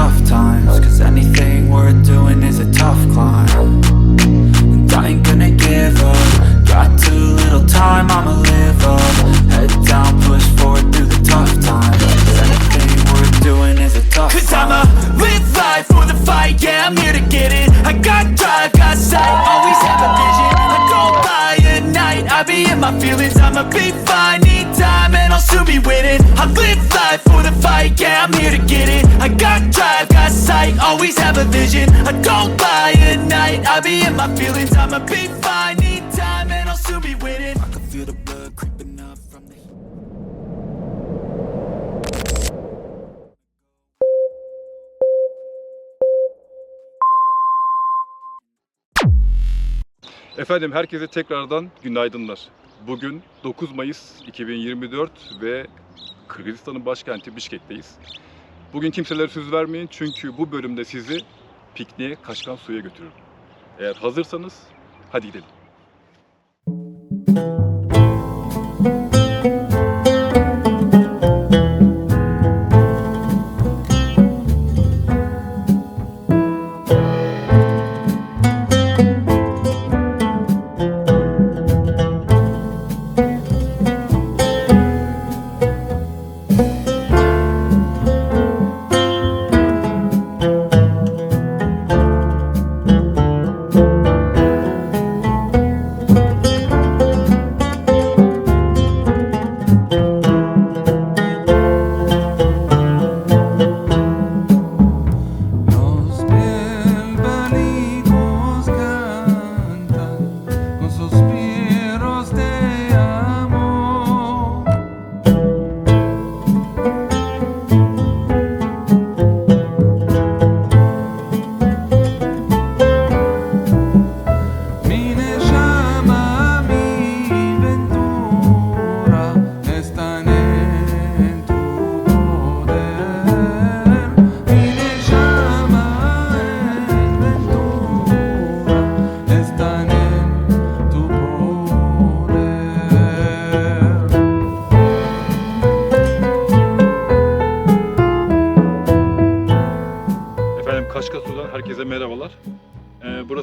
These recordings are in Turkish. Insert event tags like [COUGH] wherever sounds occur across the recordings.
tough times Cause anything worth doing is a tough climb. And I ain't gonna give up Got too little I'ma be fine, need time, and I'll soon be winning I can feel the blood creeping up from the Efendim herkese tekrardan günaydınlar. Bugün 9 Mayıs 2024 ve Kırgızistan'ın başkenti Bişkek'teyiz. Bugün kimselere söz vermeyin çünkü bu bölümde sizi pikniğe Kaşkan Su'ya götürürüm. Eğer hazırsanız hadi gidelim.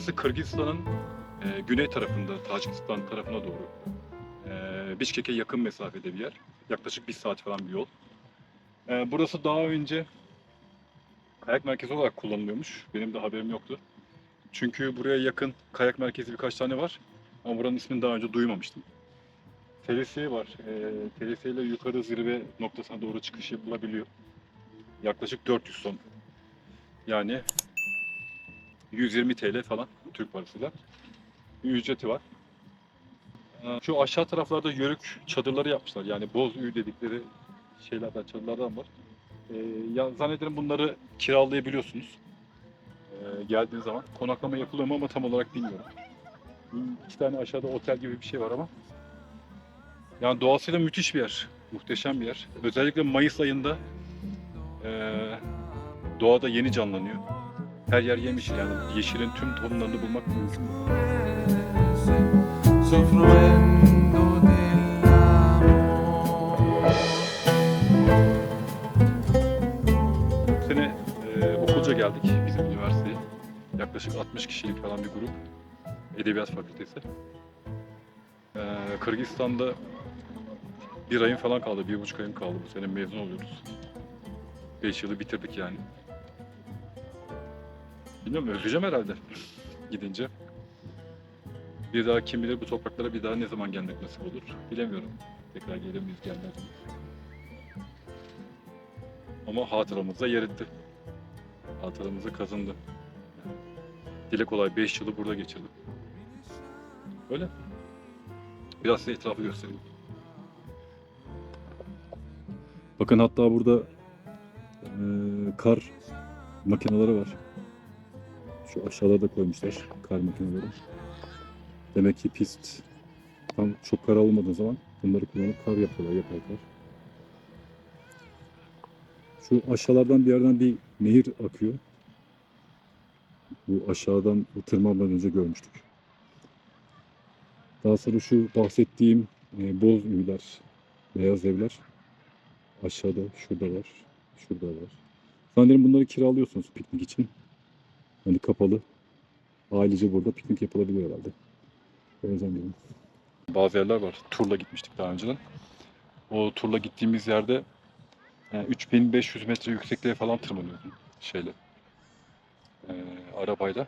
Burası Kırgızistan'ın e, güney tarafında, Tacikistan tarafına doğru. Ee, Bişkek'e yakın mesafede bir yer. Yaklaşık bir saat falan bir yol. Ee, burası daha önce kayak merkezi olarak kullanılıyormuş. Benim de haberim yoktu. Çünkü buraya yakın kayak merkezi birkaç tane var. Ama buranın ismini daha önce duymamıştım. TLS var. Ee, TLS ile yukarı zirve noktasına doğru çıkış yapılabiliyor. Yaklaşık 400 ton yani 120 TL falan Türk parasıyla bir ücreti var. Şu aşağı taraflarda yörük çadırları yapmışlar. Yani boz üy dedikleri şeylerden, çadırlardan var. Ee, ya zannederim bunları kiralayabiliyorsunuz. Ee, geldiğiniz zaman. Konaklama yapılıyor mu ama tam olarak bilmiyorum. İki tane aşağıda otel gibi bir şey var ama. Yani doğasıyla müthiş bir yer. Muhteşem bir yer. Özellikle Mayıs ayında ee, doğada yeni canlanıyor. Her yer yemyeşil yani yeşilin tüm tonlarını bulmak mümkün. Bu sene e, okulca geldik bizim üniversiteye. Yaklaşık 60 kişilik falan bir grup. Edebiyat Fakültesi. E, Kırgızistan'da bir ayım falan kaldı, bir buçuk ayım kaldı. Bu sene mezun oluyoruz. Beş yılı bitirdik yani. Bilmiyorum özleyeceğim herhalde gidince. Bir daha kim bilir bu topraklara bir daha ne zaman gelmek nasip olur bilemiyorum. Tekrar gelir miyiz gelmez miyiz? Ama hatıramızda yer etti. Hatıramızı kazındı. Dile kolay 5 yılı burada geçirdim. Öyle. Biraz size etrafı göstereyim. Bakın hatta burada eee, kar makineleri var. Şu aşağıda da koymuşlar kar makineleri. Demek ki pist tam çok kar olmadığı zaman bunları kullanıp kar yapıyorlar, yaparlar. Şu aşağılardan bir yerden bir nehir akıyor. Bu aşağıdan bu tırmanmadan önce görmüştük. Daha sonra şu bahsettiğim e, boz evler, beyaz evler aşağıda, şurada var, şurada var. Sanırım bunları kiralıyorsunuz piknik için. Hani kapalı. Ailece burada piknik yapılabilir herhalde. Öyle zannediyorum. Bazı yerler var. Turla gitmiştik daha önceden. O turla gittiğimiz yerde yani 3500 metre yüksekliğe falan tırmanıyordum şeyle. Ee, arabayla.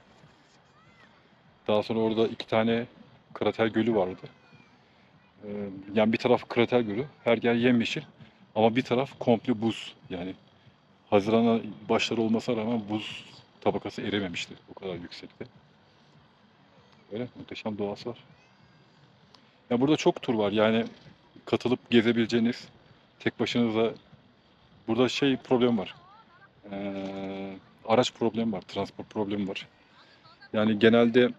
Daha sonra orada iki tane krater gölü vardı. Ee, yani bir taraf krater gölü, her yer yemyeşil ama bir taraf komple buz. Yani Haziran'a başları olmasına rağmen buz tabakası erimemişti o kadar yüksekte. Öyle muhteşem doğası var. Ya burada çok tur var yani katılıp gezebileceğiniz tek başınıza burada şey problem var. Ee, araç problemi var, transport problemi var. Yani genelde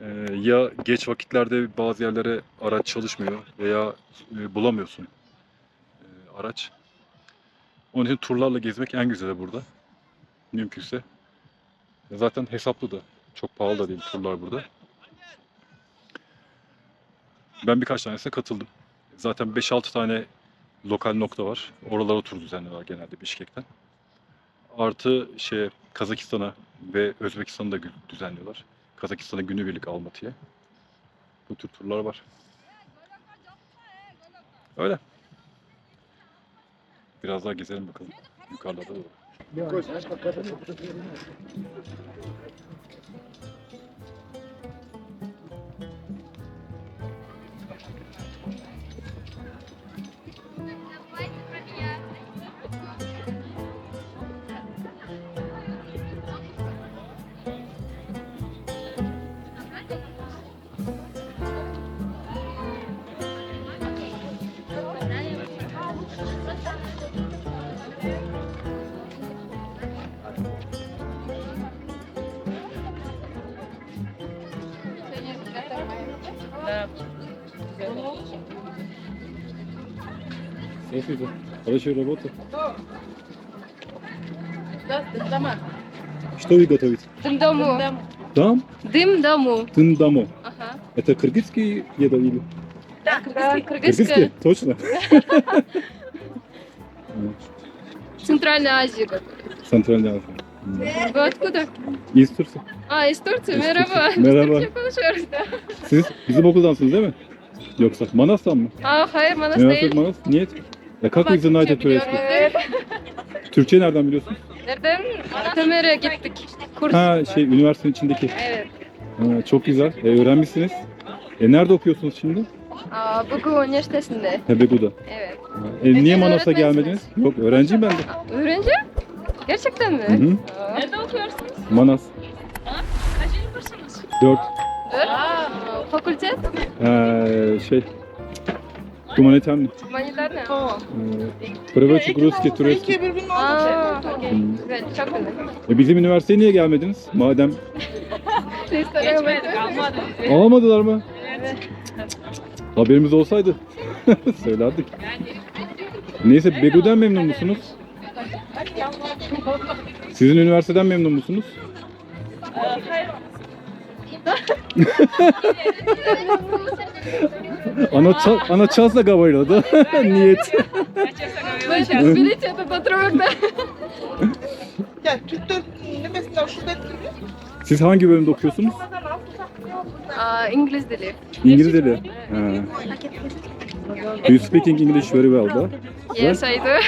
e, ya geç vakitlerde bazı yerlere araç çalışmıyor veya e, bulamıyorsun e, araç. Onun için turlarla gezmek en güzeli burada. Mümkünse. Zaten hesaplı da. Çok pahalı da değil turlar burada. Ben birkaç tanesine katıldım. Zaten 5-6 tane lokal nokta var. Oralara tur düzenliyorlar genelde Bişkek'ten. Artı şey Kazakistan'a ve Özbekistan'a da düzenliyorlar. Kazakistan'a günübirlik Almatı'ya. Bu tür turlar var. Öyle. Biraz daha gezelim bakalım. Yukarıda da var. Кость, знаешь, как это? София, хорошая работа. Что вы готовите? Дым дому. Дам? Дым дому. Тындамо. Ага. Это кыргызский еда или? Да, Кыргызский? кыргызская. Точно? [LAUGHS] Центральная Азия. готовят. Центральная Азия. Вы откуда? Из Турции. А, из Турции? Merhaba. Merhaba. Siz bizim okuldansınız değil mi? Yoksa Manas'tan mı? Aa, hayır Manas Manas'tan değil. Manas. Niye? Ya как вы знаете турецкий? Evet. Türkçe nereden biliyorsun? Nereden? Temer'e gittik. Kurs. Ha şey üniversitenin içindeki. Evet. Ha, çok güzel. E, öğrenmişsiniz. E, nerede okuyorsunuz şimdi? Aa, Buku Üniversitesi'nde. Hebegu'da. Evet. Ha, E, niye siz Manas'a öğretmensiniz. gelmediniz? Yok öğrenciyim ben de. Aa, Öğrenci? Gerçekten mi? Hı hı. Aa, Nerede okuyorsunuz? Manas. Dört. Dört. Aa, Fakültet? Ee, şey. Humanitarny. Humanitar ne? Ee, Pravaçuk Ruski Tureski. Aa, okey. Hmm. Güzel, çok güzel. E, bizim üniversiteye niye gelmediniz? Madem [LAUGHS] Geçmedi, almadılar mı? Haberimiz olsaydı [LAUGHS] söylerdik. Neyse Begu'den memnun musunuz? Sizin üniversiteden memnun musunuz? Она, ча- она часто говорила, да? Нет. Вы сейчас видите этот отрывок, да? Ya Türkler ne mesela şurada etkiliyor. Siz hangi bölümde okuyorsunuz? Aa, İngiliz dili. İngiliz dili. Ha. Do you speak English very well, da? Yes, I do.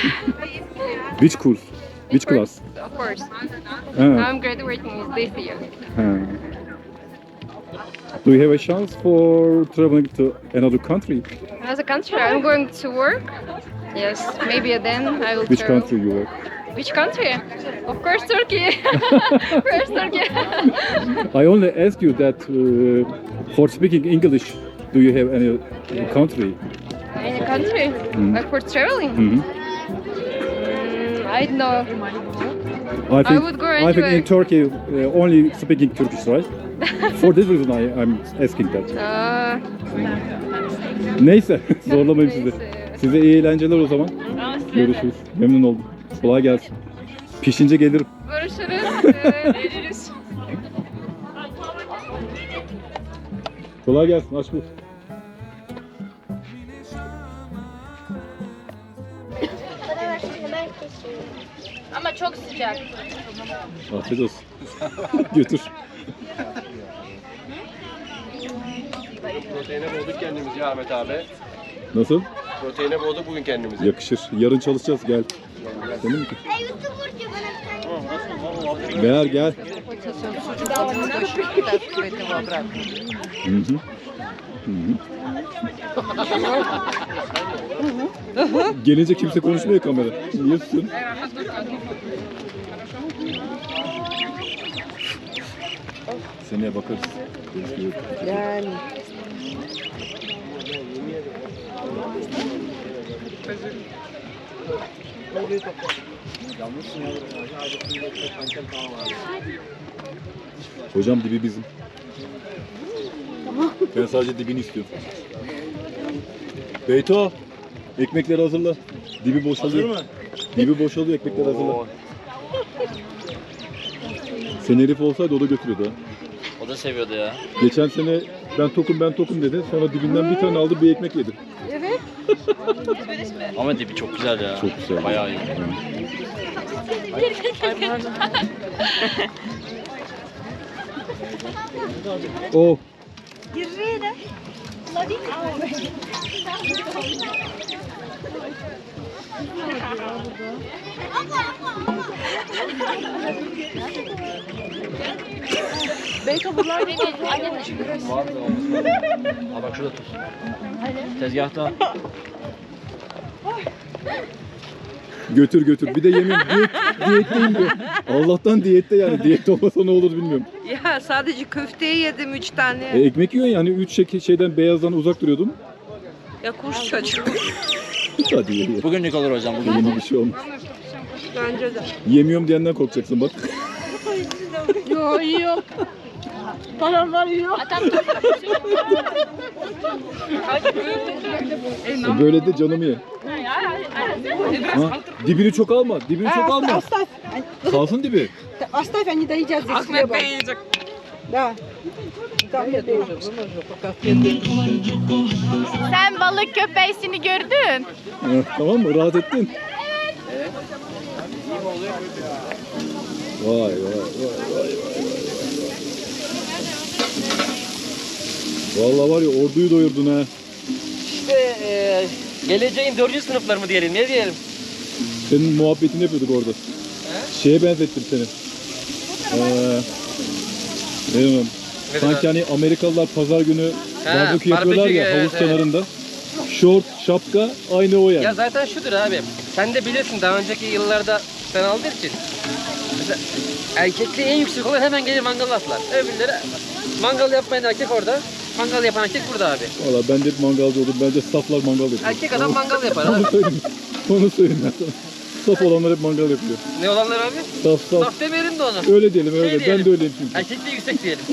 Which course? Which class? Of course. Ha. I'm graduating this year. Ha. Do you have a chance for traveling to another country? As a country, I'm going to work. Yes, maybe then I will Which travel. country you work? Which country? Of course, Turkey. [LAUGHS] Where's Turkey? I only ask you that uh, for speaking English, do you have any country? Any country? Mm. Like for traveling? Mhm. Mm, I don't know. I think would go I think in. Turkey uh, only speaking Turkish, right? [LAUGHS] for this reason I, I'm asking that. Uh, Neyse [LAUGHS] zorlamayayım sizi. neyse. Size iyi eğlenceler o zaman. Görüşürüz. Memnun oldum. Kolay gelsin. Pişince gelirim. Görüşürüz. [LAUGHS] Ee. Kolay gelsin. Aç bul. Ama çok sıcak. Afiyet olsun. Götür. Proteine boğduk kendimizi ya Ahmet abi. Nasıl? Proteine boğduk bugün kendimizi. Yakışır. Yarın çalışacağız. Gel. Senin mi? Beğer gel. Hı hı. Hı hı. Gelince kimse konuşmuyor kamera. Niye susuyorsun? Seneye bakarız. Görüşürüz. Hocam dibi bizim. Ben sadece dibini istiyorum. Beyto, ekmekleri hazırla. Dibi boşalıyor. Hazır mı? Dibi boşalıyor, ekmekleri hazırla. Sen herif olsaydı o da götürüyordu ha. O da seviyordu ya. Geçen sene ben tokum ben tokum dedi. Sonra dibinden bir tane aldı bir ekmek yedi. [LAUGHS] Ama dibi çok güzel ya. Çok güzel. Bayağı iyi. Oh. Ha bak şurada tut. Tezgahta. Götür götür. Bir de yemin diyet, diyetteyim diyor. Allah'tan diyette yani. Diyet olmasa ne olur bilmiyorum. Ya sadece köfteyi yedim üç tane. E, ekmek yiyor yani. Üç şey, şeyden beyazdan uzak duruyordum. Ya kuş çocuğu. Hadi ye, ye. Bugünlük olur hocam bugün. Yeni bir şey olmaz. Bence de. Yemiyorum diyenden korkacaksın bak. Yo yiyor. Param var yiyor. E, Böyle de canımı ye. Ha, dibini çok alma. Dibini çok alma. Kalsın dibi. Оставь, они доедят здесь Ahmet хлебом. Bey yiyecek. Да. Sen balık köpeğini gördün. Evet, tamam mı? Rahat ettin. Evet. evet. Vay vay vay vay vay. Valla var ya orduyu doyurdun ha. İşte e, geleceğin dördüncü sınıflar mı diyelim ne diyelim? Senin muhabbetini yapıyorduk orada. He? Şeye benzettim seni. Ee, ne Sanki hani Amerikalılar pazar günü barbekü yapıyorlar barbekü, ya evet, havuz evet. kenarında. Şort, şapka aynı o yani. Ya zaten şudur abi, sen de bilirsin daha önceki yıllarda sen aldığın için. Mesela erkekliği en yüksek olan hemen gelir mangal atlar. Öbürleri mangal yapmayan erkek orada, mangal yapan erkek burada abi. Valla ben de hep mangalcı oldum. Bence saflar mangal yapıyor. Erkek adam mangal yapar [LAUGHS] Onu abi. söyleyeyim. Onu söyleyeyim ben sana. Saf olanlar hep mangal yapıyor. Ne olanlar abi? Saf saf. Laf demeyelim de onu. Öyle diyelim öyle. Şey ben diyelim. de öyleyim çünkü. Erkekliği yüksek diyelim.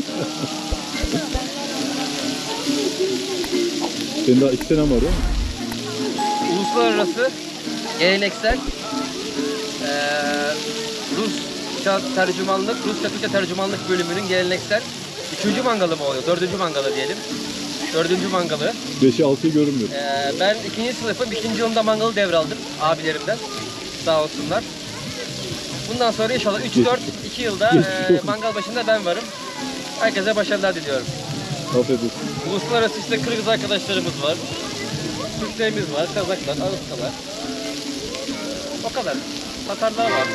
Senin daha iki senem var değil mi? Uluslararası, geleneksel, eee Rusça tercümanlık, Rusça Türkçe tercümanlık bölümünün geleneksel üçüncü mangalı mı oluyor? Dördüncü mangalı diyelim. Dördüncü mangalı. Beşi altıyı görünmüyor. Eee, ben ikinci sınıfım, ikinci yılımda mangalı devraldım abilerimden. Sağ olsunlar. Bundan sonra inşallah 3, 4, 2 yılda olsun. mangal başında ben varım. Herkese başarılar diliyorum. Afiyet olsun. Uluslararası işte Kırgız arkadaşlarımız var. Türklerimiz var, Kazaklar, Araplar. O kadar. Tatarlar var.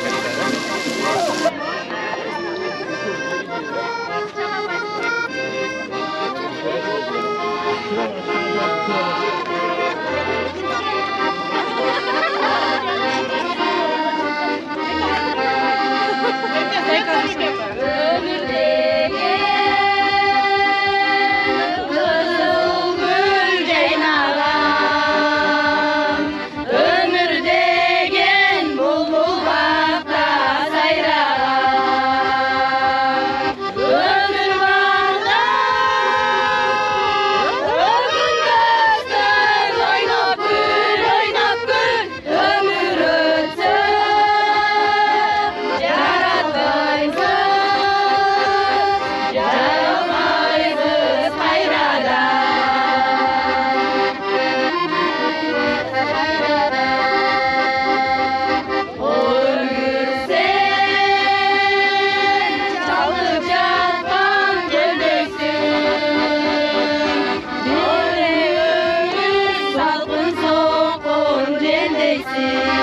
পাইছে